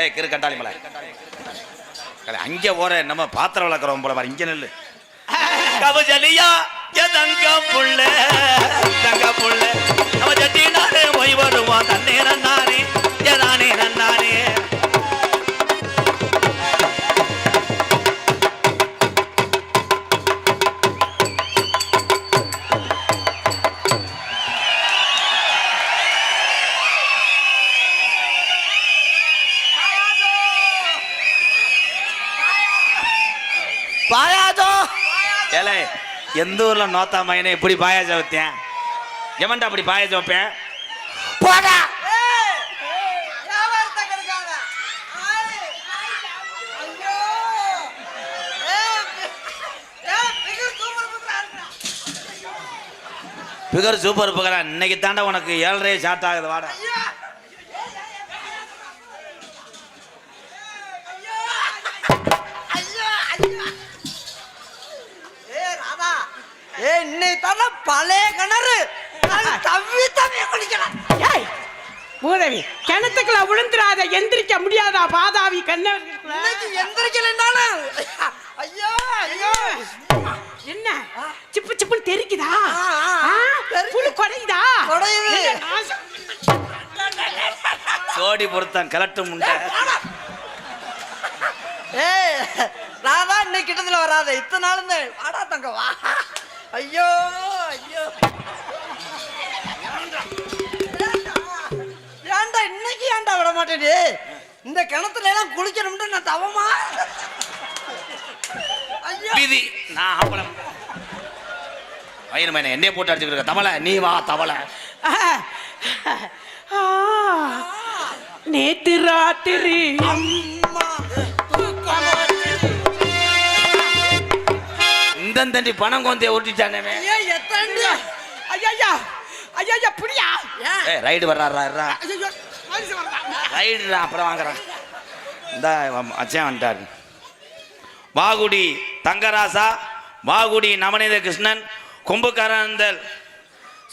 ஏய் கிரு கண்டாளி மலை. அங்கே போற நம்ம பாத்திரம் வளர்க்குறோம் போல பாரு இங்கே நெல்லு. கபஜலியா தங்க புள்ள தங்க புள்ள. நம்ம ஜட்டினாலே போய் வருவான் தன்னே நன்னானே ஏதானே நன்னானே. எந்த ஊர்ல நோத்தா மையனை இப்படி பாயாசம் வைத்தேன்? எவன்டா அப்படி பாயாசம் வைப்பேன்? போடா. பிகர் சூப்பர் பிகரா. இன்னைக்கு தாண்டா உனக்கு ஏழரை ஷார்ட் ஆகுது வாடா. இன்னைக்கு தானே பழைய கிணறு? நான் தவ்வி தவ்வி குளிக்கலாம். ஏய் மூதவி கிணத்துக்குள்ள விழுந்துடாத எந்திரிக்க முடியாதா பாதாவி கண்ண எந்திரிக்கலைன்னாலும் ஐயோ ஐயோ. என்ன? சிப்பு சிப்புன்னு தெரிக்குதா? ஆ, ஆ, ஆ? தெரிக்குது. புழு குறையுதா. சோடி பொருத்தம் கலட்டு முண்டை. ஏய் நான் தான் இன்னைக்கு கிட்டத்துல வராத. இத்தனை நாள் வாடா தங்க வா. ஐயோ ஐயோ ஏன்டா இன்னைக்கு ஏன்டா விட மாட்டேடி இந்த கிணத்துல எல்லாம் குளிக்கணும்னு நான் தவமா? ஐயோ. விதி நான் அப்பளம் வயிறு மேன என்னைய போட்டு அடிச்சுக்கிட்டு தவளை நீ வா தவளை. ஆ, நேத்து ராத்திரி அம்மா. இந்த தண்டி பணம் கொந்தே ஓட்டிட்டானே ஐயோ எத்தனை ஐயா ஐயா புரியா? ரைடு வர்றாரா. ரைடுடா அப்புறம் வாங்குறான். இந்த அச்சன் வந்துட்டாரு. வாகுடி தங்கராசா வாகுடி நவநீத கிருஷ்ணன் கும்பகரந்தல்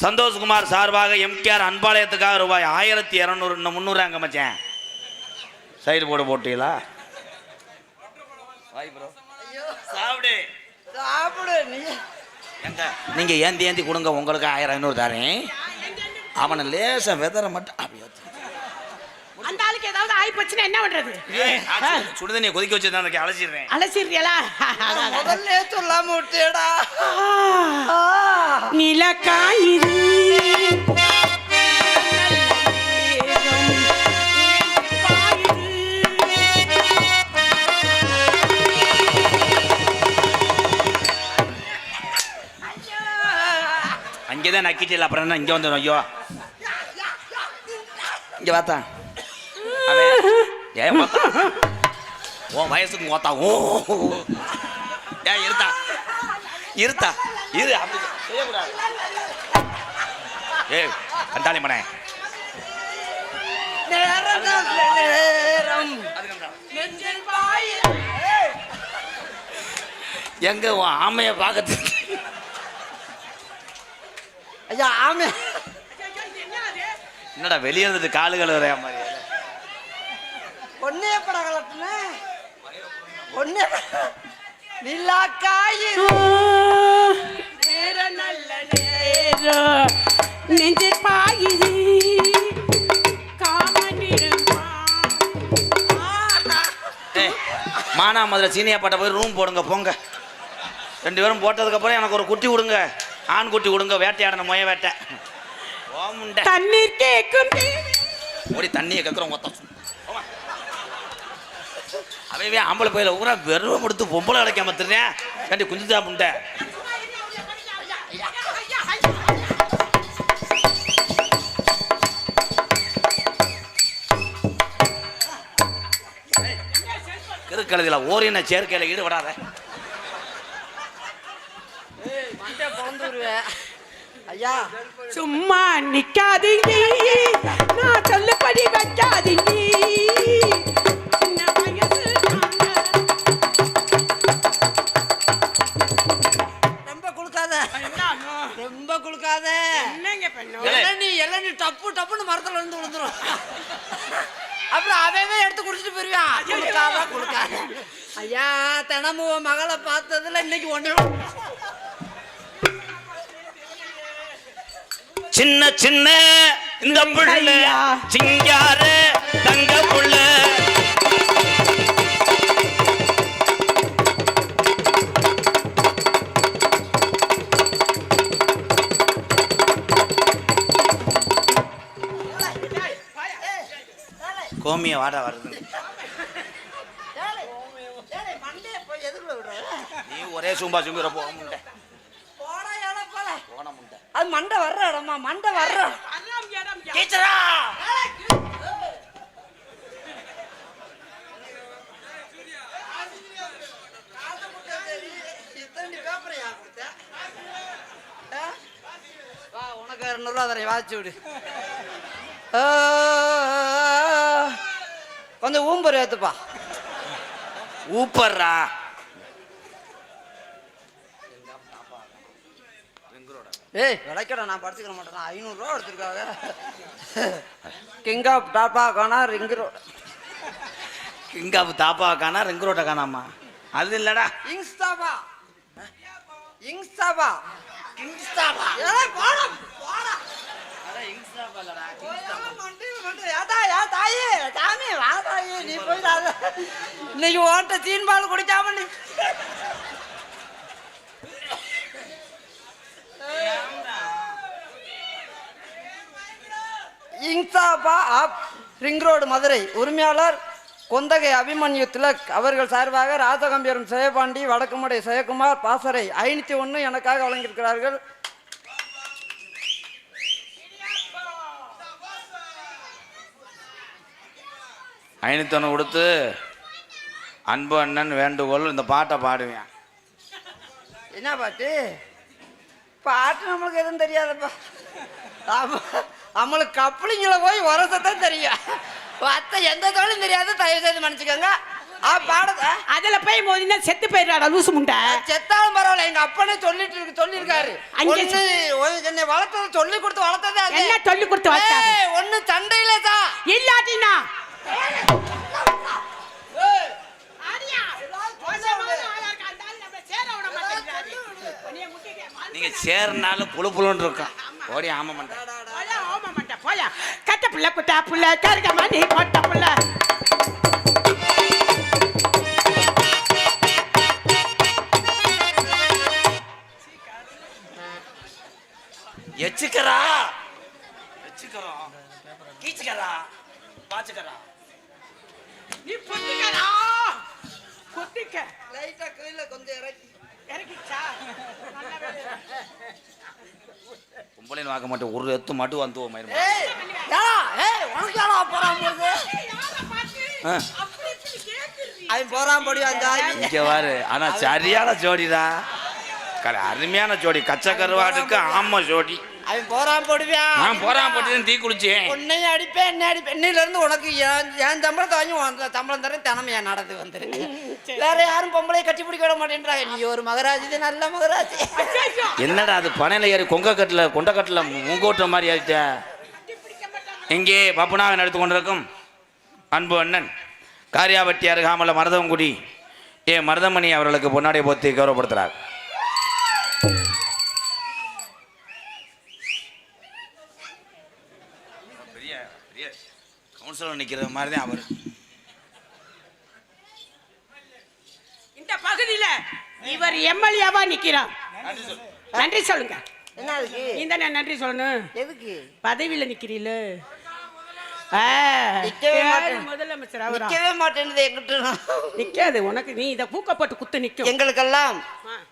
சந்தோஷ்குமார் சார்பாக எம்கேஆர் அன்பாளையத்துக்காக ரூபாய் ஆயிரத்தி இரநூறு இன்னும் முந்நூறு அங்கே மச்சான். சைடு போர்டு போட்டீங்களா. சாப்பிடு. சாப்பிடு நீ. எங்க நீங்க ஏந்தி ஏந்தி கொடுங்க உங்களுக்கு ஆயிரம் ஐநூறு தரேன். அவனை லேசா வெதற மட்டும் அப்படியே. அந்த ஆளுக்கு ஏதாவது ஆயி போச்சுன்னா என்ன பண்றது? சுடுதண்ணியை கொதிக்க வச்சு தான் அலசிடுறேன். அலசிடுறியலா முதல்ல சொல்லாம விட்டியடா நிலக்காயுது நக்கிச்சில்ல அப்புறம் என்ன இங்கே வந்து ஐயோ இங்க அவன் ஏன் பார்த்தா உன் வயசுக்கு ஓத்தா ஓ ஏன் இருத்தா இருத்தா இரு அப்படி செய்யக்கூடாது ஏய் கண்டாளி மனே நேரம் எங்க ஆமையை பார்க்கறது ஐயா ஆமே. என்னடா வெளியே இருந்தது காலுகள் வரையா மாதிரி. ஒன்னே பட கலட்டுன? ஒன்னே நிலா காயி நேர நல்ல நேரம் காமனிடமா ஏய் மானா முதல்ல சீனியா பாட்ட போய் ரூம் போடுங்க போங்க. ரெண்டு பேரும் போட்டதுக்கப்புறம் எனக்கு ஒரு குட்டி கொடுங்க. ஆண் குட்டி கொடுங்க வேட்டையாடணும் மொய வேட்டை. ஓமுண்ட தண்ணீர் கேட்கும் ஓடி தண்ணியை கக்குறோம் மொத்தம். அவைவே ஆம்பளை பையில ஊரா வெறும் கொடுத்து பொம்பளை அடைக்காம திருறேன் கண்டி குஞ்சுதா முண்டை? கிருக்கழுதில் ஓரின சேர்க்கையில் ஈடுபடாத மண்டே பிறந்து வருவேன் ஐயா சும்மா நிக்காதீங்க. நான் சொல்லுபடி வைக்காதீங்க. ரொம்ப குளுக்காத குளுக்காத என்னங்க. இளநீ இளநீ டப்பு டப்புன்னு மரத்துல இருந்து விழுந்துரும். அப்புறம் அவவே எடுத்து குடிச்சிட்டு போயிருவான் கொடுக்காத கொடுக்காத ஐயா தினமும் மகளை பார்த்ததுல இன்னைக்கு ஒண்ணு. சின்ன சின்ன இந்த புள்ள. சிங்கார தங்க புள்ள. கோமிய வாடா வருது நீ ஒரே சும்பா சும்பிற போக முண்டை போடா ஏழை போல போன முண்டை அது மண்டை வர்ற இடமா? மண்டை வர்ற டீச்சரா! உனக்கு இரநூறுவா தரேன். வாச்சு விடு. ஆ, கொஞ்சம் ஊம்பர் ஏத்துப்பா. ஊப்பர்ரா ஏய். விளைக்கடா நான் படிச்சுக்கிற மாட்டேன் ஐநூறுரூவா எடுத்துருக்காங்க. கிங் ஆஃப் டாப்பா காணா ரிங் ரோடு கிங்காப்பு தாப்பா காணா ரெங்கு ரோட்டை காணாமா? அது இல்லடா. இங்ஸ்டாபா இங்ஸ்டாபா இங்ஸ்டாபா ஏய் போடா போடா. இன்னைக்கு ஓட்ட சீன் பால் குடிக்காம நீ இன்சாபா ஆப் ரிங் ரோடு மதுரை. உரிமையாளர் கொந்தகை அபிமன்யு திலக் அவர்கள் சார்பாக ராஜகம்பீரம் ஜெயபாண்டி வடக்குமடை ஜெயக்குமார் பாசறை ஐநூத்தி ஒன்று எனக்காக வழங்கியிருக்கிறார்கள். ஐநூத்தொன்று கொடுத்து அன்பு அண்ணன் வேண்டுகோள் இந்த பாட்டை பாடுவேன். என்ன பாட்டு? பாட்டு நம்மளுக்கு எதுவும் தெரியாதப்பா. ஆமா நம்மளுக்கு கப்பலிங்கள போய் உரசத்தான் தெரியும். மற்ற எந்த தொழிலும் தெரியாது தயவு செய்து மன்னிச்சுக்கோங்க. அதுல போய் மோதினா செத்து போயிடுறாடா லூசு முண்டை? செத்தாலும் பரவாயில்ல எங்க அப்பனே சொல்லிட்டு இருக்கு சொல்லியிருக்காரு. என்னை வளர்த்தது சொல்லி கொடுத்து வளர்த்ததே என்ன சொல்லி கொடுத்து ஏய், ஒண்ணு சண்டையில தான் இல்லாட்டினா? நீங்க சேர்னாலும் புழு புழுன்னு இருக்கும். ஓடி ஆம மாட்டேன் கட்ட புள்ள குட்டா புள்ள கருகமா நீ போட்ட புள்ள. பொம்பளைன்னு பார்க்க மாட்டேன். ஒரு எத்து மட்டும் வந்து மயிரும். போறான் படி அந்த இங்க பாரு. ஆனா சரியான ஜோடிடா அருமையான ஜோடி. கச்ச கருவாட்டுக்கு ஆமா ஜோடி. அவன் போறான் போடுவியான் நான் போறான் போட்டு தீ குளிச்சேன் உன்னையும் அடிப்பேன் என்ன அடிப்பேன். இன்னையில இருந்து உனக்கு என் என் சம்பளத்தை வாங்கி உன் சம்பளம் தரேன் தினமும் என் நடந்து வந்துரு வேற யாரும் பொம்பளையை கட்டி பிடிக்க விட மாட்டேன்றாங்க. நீ ஒரு மகராஜ் இது நல்ல மகராஜ். என்னடா அது பனையில ஏறி கொங்க கட்டில் கொண்ட கட்டில் முங்கோட்டுற மாதிரி ஆயிட்ட? கட்டி பிடிக்க மாட்டாங்க. இங்கே பப்புனாவை நடத்து கொண்டிருக்கும் அன்பு அண்ணன் காரியாபட்டி அருகாமல மருதவங்குடி. ஏ மருதமணி அவர்களுக்கு பொன்னாடை போத்தி கௌரவப்படுத்துறார். கவுன்சிலர் நிற்கிற மாதிரி தான் அவர். இந்த பகுதியில இவர் எம்எல்ஏவா நிக்கிறார். நன்றி சொல்லுங்க என்ன அதுக்கு நீ தானே நன்றி சொல்லணும். எதுக்கு? பதவியில நிக்கிறீல. முதலமைச்சர் அவரா? நிக்கவே மாட்டேன்னுது எங்கிட்ட. நிக்காது உனக்கு நீ இத பூக்கப்பட்டு குத்து நிக்கும். எங்களுக்கெல்லாம்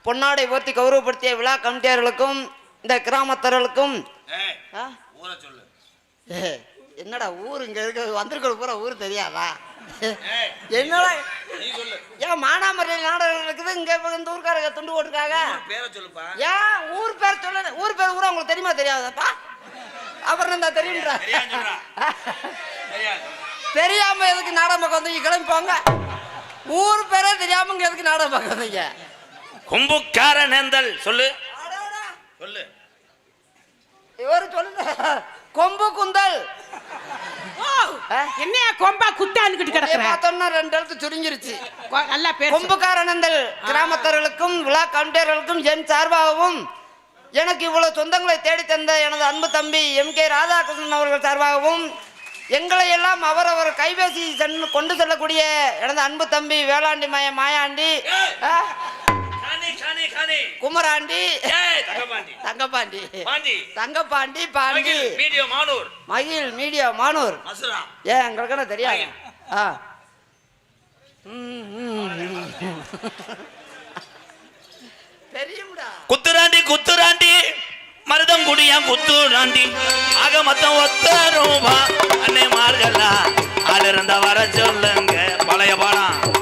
பொன்னாடை போர்த்தி கௌரவப்படுத்திய விழா கமிட்டியார்களுக்கும் இந்த கிராமத்தர்களுக்கும்? ஊரை சொல்லு. என்னடா ஊர் இங்க இருக்க வந்திருக்கிற பூரா ஊர் தெரியாதா? என்னடா? நீ சொல்லு. ஏன் மானாமரியில் நாடகம் இருக்குது இங்க இப்ப இந்த ஊருக்காரங்க துண்டு போட்டுருக்காங்க? பேரை சொல்லுப்பா? ஏன் ஊர் பேர் சொல்ல ஊர் பேர் ஊரா உங்களுக்கு தெரியுமா தெரியாதாப்பா? அப்புறம் என்ன தெரியும்ன்றா தெரியாது சொல்றா. தெரியாது. தெரியாம எதுக்கு நாடகம் பார்க்க வந்தீங்க? கிளம்பி போங்க. ஊர் பேரே தெரியாம இங்க எதுக்கு நாடகம் பார்க்க வந்தீங்க? கும்புக்கார நேந்தல் சொல்லு. சொல்லு. இவரு சொல்லுங்க. கொம்பு குந்தல்? என்னையா கொம்பா அப்படியே கிடக்குற? பார்த்தோம்னா ரெண்டு எழுத்து சுருங்கிருச்சு. கொ- நல்லா பேசு. கொம்புக்காரனந்தல் கிராமத்தர்களுக்கும் விழா கவுண்டர்களுக்கும் என் சார்பாகவும் எனக்கு இவ்வளவு சொந்தங்களை தேடி தந்த எனது அன்பு தம்பி எம் கே ராதாகிருஷ்ணன் அவர்கள் சார்பாகவும் எங்களை எல்லாம் அவரவர் கைபேசி கொண்டு செல்லக்கூடிய எனது அன்பு தம்பி வேளாண்டி மய மாயாண்டி குமராண்டி. தங்கப்பாண்டி பாண்டி. தங்கப்பாண்டி பாண்டி. மகிழ் வீடியோ மானூர். மகிழ் மீடியா மானூர். ஏன் எங்களுக்கு தெரியாது. ஆ. குத்துராண்டி குத்துராண்டி மருதங்குடியா குத்துராண்டி ஆக மொத்தம் ஒத்த ரூபா அன்னை மார்களா. ஆள் இருந்தா வர சொல்லுங்க பழைய பாடம்.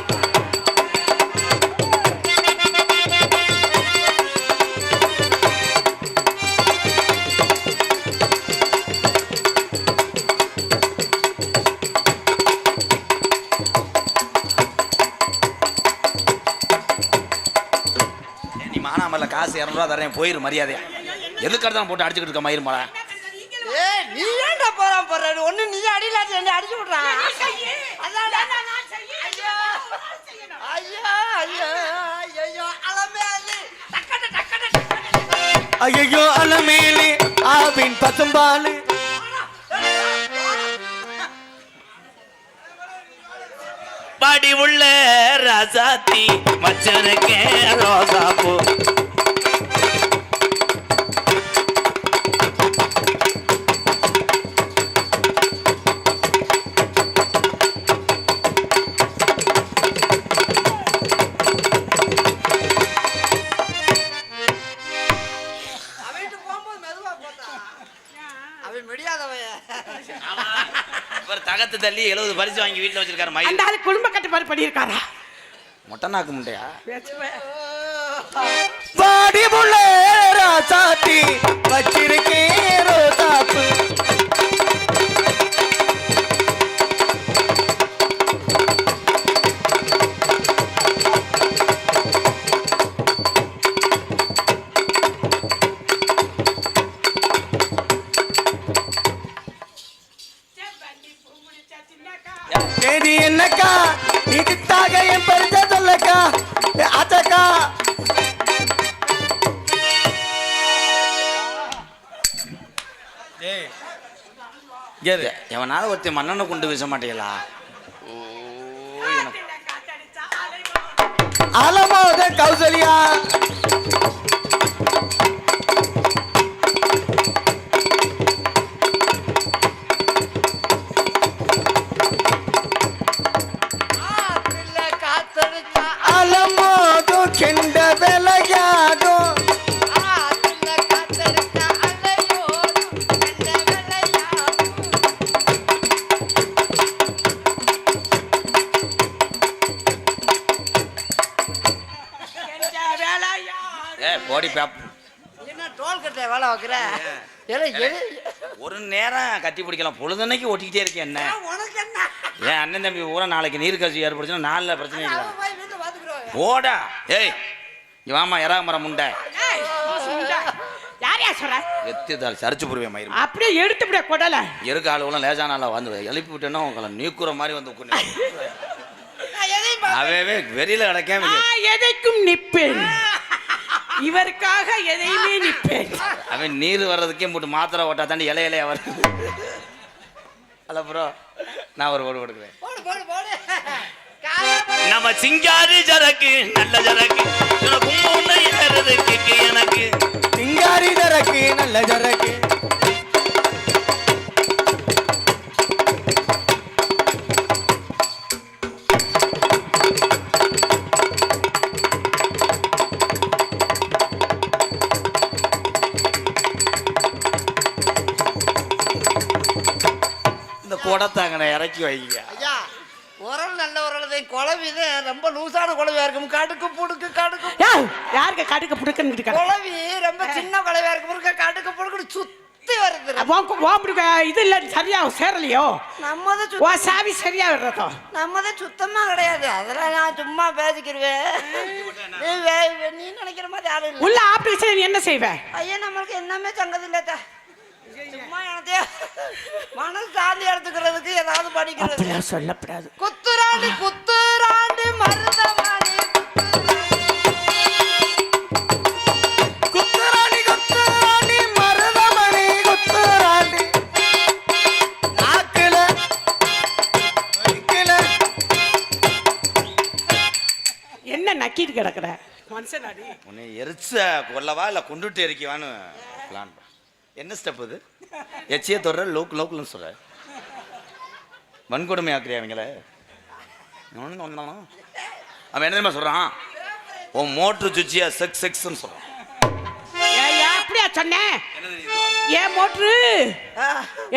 இரநூறுவா தரேன் போயிரு மரியாதையா. எதுக்கு தான் போட்டு அடிச்சுக்கிட்டு இருக்க மயிர் மலை ஏய் நீ ஏன்டா போறான் போற? ஒண்ணு நீ அடியிலாச்சு என்ன அடிச்சு விடுறான். ஐயோ. ஐயோ ஐயோ ஐயோ அலமே அலி டக்கட டக்கட. ஐயோ அலமேலு ஆவின் பசும்பாலு. பாடி உள்ள ரசாத்தி வச்சிருக்கேன் ரோசாப்பூ. அவன்கிட்ட தள்ளி எழுபது பரிசு வாங்கி வீட்டில் வச்சிருக்காரு மயில். அந்த ஆளு குடும்ப கட்டுப்பாடு பண்ணியிருக்காரா? மொட்டை நாக்கு முட்டையா பாடி புள்ள ராசாத்தி வச்சிருக்கேன் ரோசாப்பு. எவனாவது மன்னனை கொண்டு வீச மாட்டீங்களா? அலமோத கௌசல்யா. பிடிக்கலாம் பொழுதன்னைக்கு ஒட்டிக்கிட்டே இருக்கேன் என்ன? ஏன் அண்ணன் தம்பி பூரா நாளைக்கு நீர் கசி ஏற்படுச்சுன்னா நாளில் பிரச்சனை இல்லை. ஓடா ஏய் இங்க வாமா எறா மரம் முண்டை. யார் யார் சொல்ற? எத்தி தாள் சரிச்சு புரிவேன் அப்படியே எடுத்து அப்படியே கொடல. இருக்க ஆளுகளும் லேசான வந்து எழுப்பி விட்டேன்னா உங்களை நீக்குற மாதிரி வந்து உட்காந்து அவே வெறியில கிடக்கேன் நான் எதைக்கும் நிப்பேன். இவருக்காக எதையுமே நிப்பேன். அவன் நீர் வர்றதுக்கே போட்டு மாத்திரை ஓட்டா தாண்டி இலை இலையா வருது அல்ல ப்ரோ நான் ஒரு ஓடு கொடுக்குறேன் போடு போடு போடு. காலையில போடு. நம்ம சிங்காரி சரக்கு நல்ல கிக்கு எனக்கு. சிங்காரி ஜரக்கு நல்ல ஜரக்கு. இறக்கி வைங்க ஐயா உரல் நல்ல உரல் தான். குழவி தான் ரொம்ப லூசான குழவியா இருக்கும். கடுக்கு புடுக்கு கடுக்கு ஏய், யாருக்கு கடுக்க புடுக்கன்னு குழவி ரொம்ப சின்ன குழவியா இருக்கும். புடுக்க கடுக்கு புடுக்குன்னு சுத்தி வருது. இது இல்ல சரியா சேரலையோ? நம்ம தான் சுத்த- உன் சாவி சரியா விடுறதோ நம்ம தான் சுத்தமா கிடையாது. அதெல்லாம் நான் சும்மா பேசிக்கிருவேன். நீ நினைக்கிற மாதிரி ஆளு இல்லை. உள்ள ஆபரேஷன் என்ன செய்வ? ஐயா நம்மளுக்கு என்னமே சங்கது இல்ல சும்மா எனத்தையே மனசு சாந்தி எடுத்துக்கிறதுக்கு ஏதாவது படிக்கிறது சொல்லக்கூடாது குத்துராண்டி குத்துராண்டி வைக்கல என்ன நக்கிட்டு கிடக்குற? மனுஷனாடி. உன்னை எரிச்ச கொல்லவா இல்லை கொண்டுட்டு எரிக்கவான்னு பிளான் என்ன ஸ்டெப் இது எச்சியை தொடர லோக்கு லோக்குன்னு சொல்ற. வன்கொடுமை ஆக்குறியா அவங்கள அவனுங்க வந்தானா? அவன் என்ன தெரியுமா சொல்றான்? உன் மோட்ரு சுச்சியா செக்ஸ் செக்ஸ்ன்னு ஏன் அப்படியா சொன்னேன் ஏன் மோட்ரு?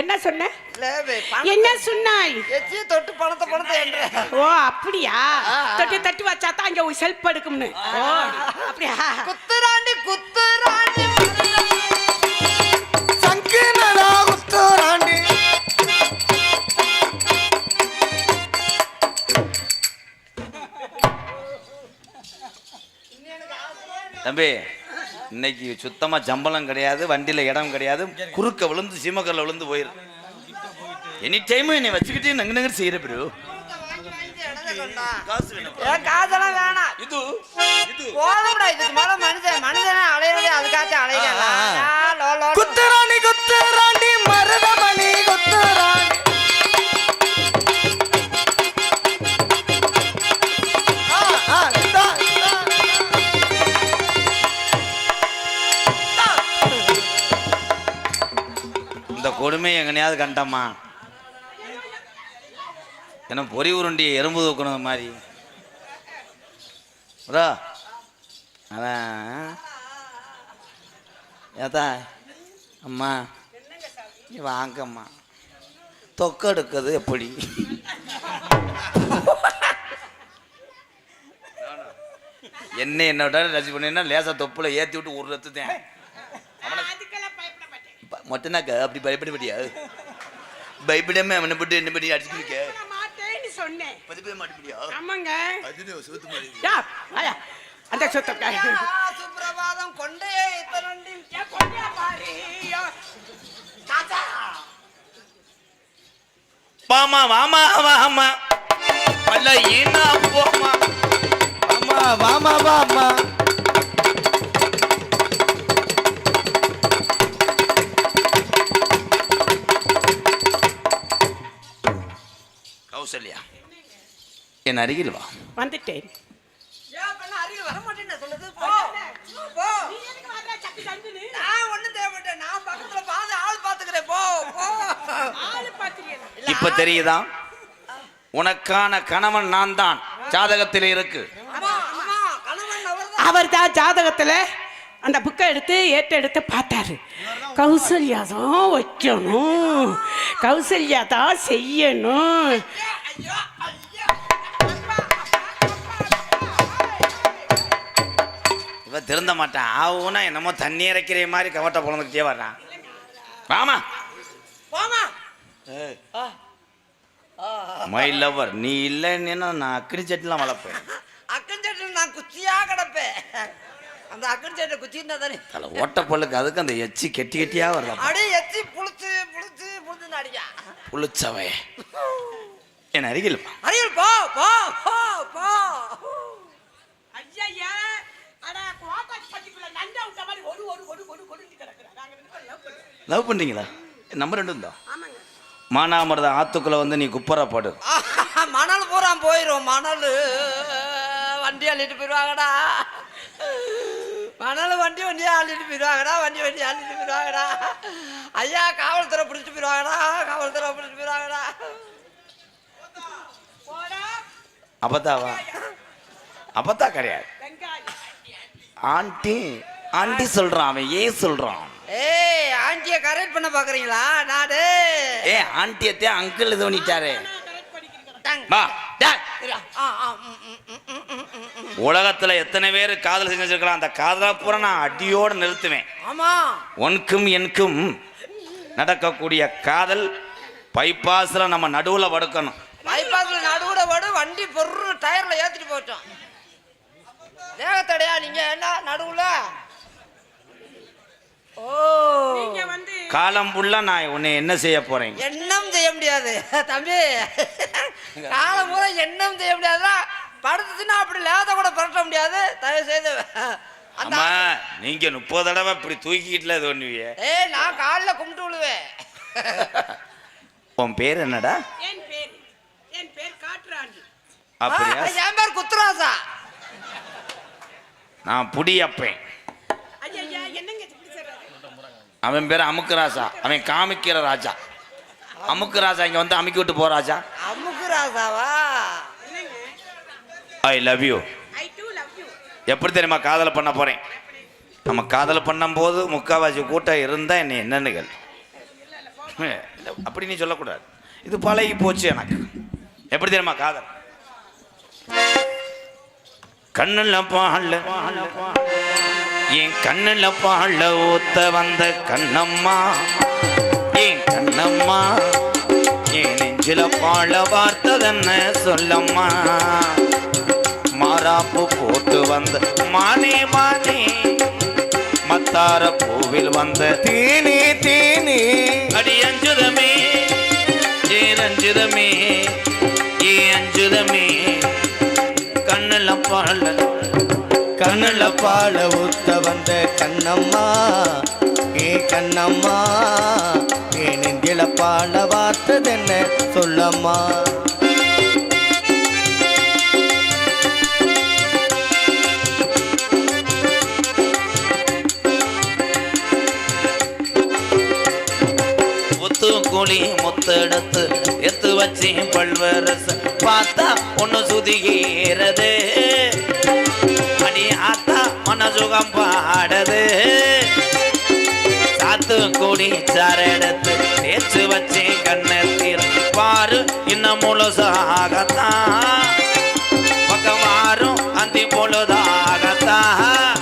என்ன சொன்ன? என்ன சொன்னாய்? எச்சியை தொட்டு பணத்தை பணத்தை என்ற. ஓ அப்படியா? தொட்டி தட்டி வச்சா தான் அங்க செல்ஃப் எடுக்கும்னு. ஓ அப்படியா? குத்துராண்டி குத்துராண்டி தம்பி இன்னைக்கு சுத்தமா ஜம்பளம் கிடையாது வண்டியில இடம் கிடையாது குறுக்க விழுந்து சீமக்கல்ல விழுந்து போயிரு. எனி டைம் என்னை வச்சுக்கிட்டே நங்கு நங்கர் செய்யற பிரு காசு வேணும் ஏன் காசெல்லாம் வேணாம். இது இது. போதும்டா இதுக்கு மேல மனுஷன் மனுஷனே அலையிறதே அதுக்காச்சும் அலையிறா குத்துராணி இந்த எங்கனையாவது கண்டம்மா என்ன பொறி உருண்டி எறும்பு தூக்கணும் மாதிரி. ரோ அதான் ஏதா அம்மா நீ வாங்கம்மா. தொக்க எடுக்கிறது எப்படி? என்ன என்னோட ரசி பண்ணா லேசா தொப்புல ஏத்தி விட்டு ஒரு ரத்துத்தேன் அதுக்கெல்லாம் பயப்பட மாட்டேன் ப- மொத்தனாக்க அப்படி பயப்பட மாட்டியா பயப்படாம அவனை போட்டு என்ன பண்ணி மாட்டேன்னு சொன்னேன். பதிப்பே மாட்டேங்கிறியா ஆமாங்க. அது சோத்து மாதிரி யா, ஆயா, அந்த சொத்தக்காய் சுப்பிரபாதம் கொண்டே இத்தனண்டி வாமா வாமா வாமா. அல்ல ஏன்னா போமா வாமா வாமா வாமா. கௌசல்யா என் அருகில் வா. வந்துட்டேன். ஏன் பண்ண அருகில் வர மாட்டேன்னு சொல்லுது போ. போ. நான் ஒண்ணும் தேவைப்பட்டேன் நான் பக்கத்துல பார்த்து ஆள் பாத்துக்கிறேன். போ போ. இப்ப தெரியுதா? உனக்கான கணவன் நான் தான் ஜாதகத்தில் இருக்கு. அம்மா அம்மா கணவன் அவர்தான். அவர் தான் ஜாதகத்துல அந்த புக்கை எடுத்து ஏற்ற எடுத்து பார்த்தாரு. கௌசல்யா தான் வைக்கணும். கௌசல்யா தான் செய்யணும். இவ திருந்த மாட்டான். ஆவுனா என்னமோ தண்ணி இறைக்கிற மாதிரி கவட்டை பிறந்துக்கிட்டே வர்றான். வாமா. போமா மை லவர் நீ இல்லைன்னா நான் அக்கடி சட்டிலாம் வளர்ப்பேன். அக்கன் சட்டில் நான் குச்சியா கிடப்பேன். அந்த அக்கன் சட்டை குச்சி இருந்தா தானே. தலை ஓட்ட பொருளுக்கு அதுக்கு அந்த எச்சி கெட்டி கெட்டியா வருதா அப்படியே எச்சி புளிச்சு அடியா? புளிச்சவை. என் அருகில் அருகில் போ போ போ போ. ஐயா. லவ் பண்ணுறீங்களா நம்பர் ரெண்டு இருந்தா ஆமாங்க. மானாமரத ஆத்துக்குள்ள வந்து நீ குப்பரா போடு. மணல் பூரா போயிரும் மணல். வண்டி அள்ளிட்டு போயிடுவாங்கடா மணல் வண்டி வண்டி அள்ளிட்டு போயிடுவாங்கடா வண்டி வண்டி அள்ளிட்டு போயிடுவாங்கடா. ஐயா காவல்துறை பிடிச்சிட்டு போயிடுவாங்கடா காவல்துறை பிடிச்சிட்டு போயிடுவாங்கடா. அப்பத்தாவா அப்பத்தா கிடையாது. ஆண்டி ஆண்டி சொல்றான் அவன் ஏன் சொல்றான். ஏய் ஆண்டியை கரெக்ட் பண்ண பாக்குறீங்களா? நாடு ஏ ஆண்டியத்தே அங்கிள் இது பண்ணிட்டாரு. வா. உலகத்துல எத்தனை பேர் காதல் செஞ்சு வச்சிருக்கலாம் அந்த காதலை பூரா நான் அடியோடு நிறுத்துவேன். ஆமா. உனக்கும் எனக்கும் நடக்கக்கூடிய காதல் பைபாஸ்ல நம்ம நடுவுல படுக்கணும். பைபாஸ்ல நடுவுட வடு வண்டி பொருள் டயர்ல ஏத்திட்டு போட்டோம் தேகத்தடையா நீங்க என்ன நடுவுல? ஓ. நீங்க வந்து காலம் ஃபுல்லா நான் உன்னை என்ன செய்ய போறேன்? முடியாது. தம்பி காலம் பூரா எண்ணம் செய்ய முடியாதுன்னா படுத்துச்சுன்னா அப்படி லேத கூட புரட்ட முடியாது. தயவு செய்து அம்மா நீங்க முப்பது தடவை இப்படி தூக்கிட்டுல இது பண்ணுவீங்க? ஏய் நான் காலில் கும்பிட்டு விழுவேன். உன் பேர் என்னடா? என் பேர் என் பேர் காட்டுறாண்டி. அப்படியா? என் பேர் குத்துராசா. நான் இப்படி சொல்றாரு அவன் பேர் அமுக்கு ராஜா அவன் காமிக்கிற ராஜா. அமுக்கு ராஜா இங்க வந்து அமுக்கி விட்டு போ ராஜா. அமுக்கு என்னங்க I love you I too love you எப்படி தெரியுமா காதலை பண்ண போறேன்? நம்ம காதல் பண்ணும்போது முக்காவாசி கூட்டம் இருந்தா என்ன என்னன்னு கேள் அப்படி நீ சொல்லக்கூடாது. இது பழகி போச்சு எனக்கு. எப்படி தெரியுமா காதல்? கண்ணுல பாழ என் கண்ணுல பாழ ஊத்த வந்த கண்ணம்மா என் கண்ணம்மா. பாழ வார்த்ததென்ன சொல்லம்மா? மாறாப்பு போட்டு வந்த மானே மானே மத்தார பூவில் வந்த தீனி தீனி. அடி அஞ்சுதமே ஏ ரஞ்சுதமே ஏ அஞ்சுதமே? கண்ணுல பாழ கண்ணுல பால ஊத்த வந்த கண்ணம்மா ஏ கண்ணம்மா. ஏ நெஞ்சில பால வார்த்ததென்ன சொல்லம்மா. கூலி குழி முத்தெடுத்து எத்து வச்சு பல்வரச பார்த்தா ஒன்னு சுதிகிறது. அடி ஆத்தா மனசுகம் பாடது. சாத்து கூடி சரெடுத்து நேற்று வச்சே கண்ணத்தில் பாரு இன்னும் முழுசாகத்தான். பக்கம் அந்தி பொழுதாகத்தான்.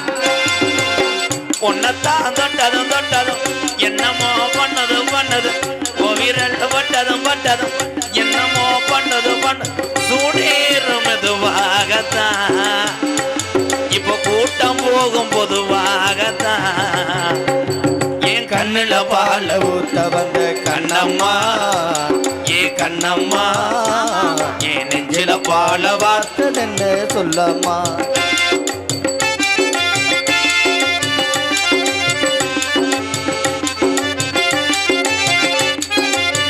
உன்னைத்தான் தொட்டதும் தொட்டதும் என்னமோ பண்ணது பண்ணது. கோவிரல் பட்டதும் பட்டதும் என்னமோ பண்ணது பண்ண சூடேறும் மெதுவாகத்தான். இப்போ கூட்டம் போகும் பொதுவாகத்தான். கண்ணுல பால ஊத்த வந்த கண்ணம்மா. ஏ கண்ணம்மா ஏ நெஞ்சில பால வார்த்தை வார்த்ததென்ன சொல்லம்மா.